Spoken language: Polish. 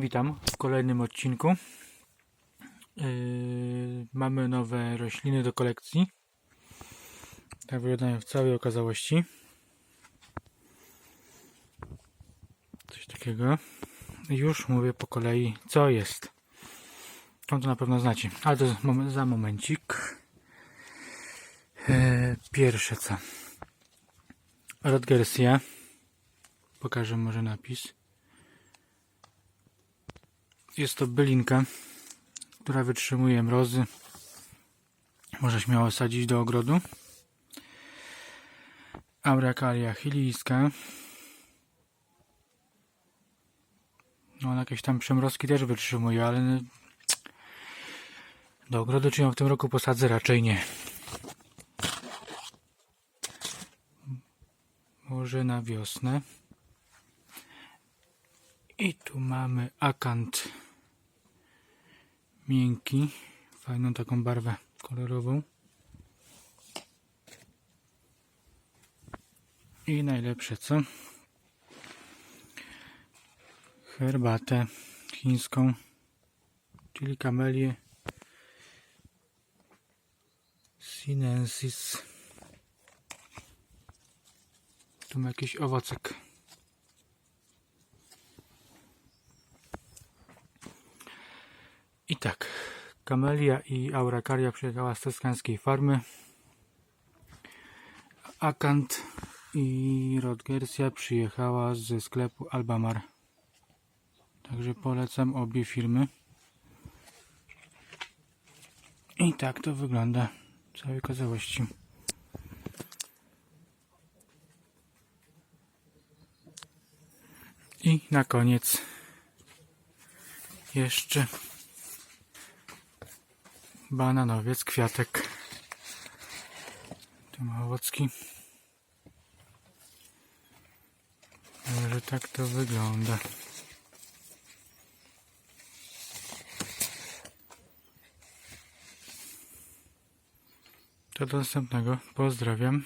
Witam w kolejnym odcinku. Yy, mamy nowe rośliny do kolekcji. Tak wyglądają w całej okazałości. Coś takiego. Już mówię po kolei, co jest. To to na pewno znacie, ale to za momencik. Yy, pierwsze co. Rodgersia. Pokażę może napis. Jest to bylinka, która wytrzymuje mrozy. Można śmiało sadzić do ogrodu. Aurakalia chilijska. No, ona jakieś tam przemrozki też wytrzymuje, ale no, do ogrodu czy ją w tym roku posadzę? Raczej nie. Może na wiosnę. I tu mamy akant miękki, fajną taką barwę kolorową. I najlepsze co? Herbatę chińską, czyli kamelię sinensis. Tu ma jakiś owocek. Tak, Kamelia i Aurakaria przyjechała z toskańskiej farmy. Akant i Rodgersia przyjechała ze sklepu Albamar. Także polecam obie firmy. I tak to wygląda w całej okazałości. I na koniec jeszcze bananowiec, kwiatek. Tu ma owocki. Tak to wygląda. Do następnego. Pozdrawiam.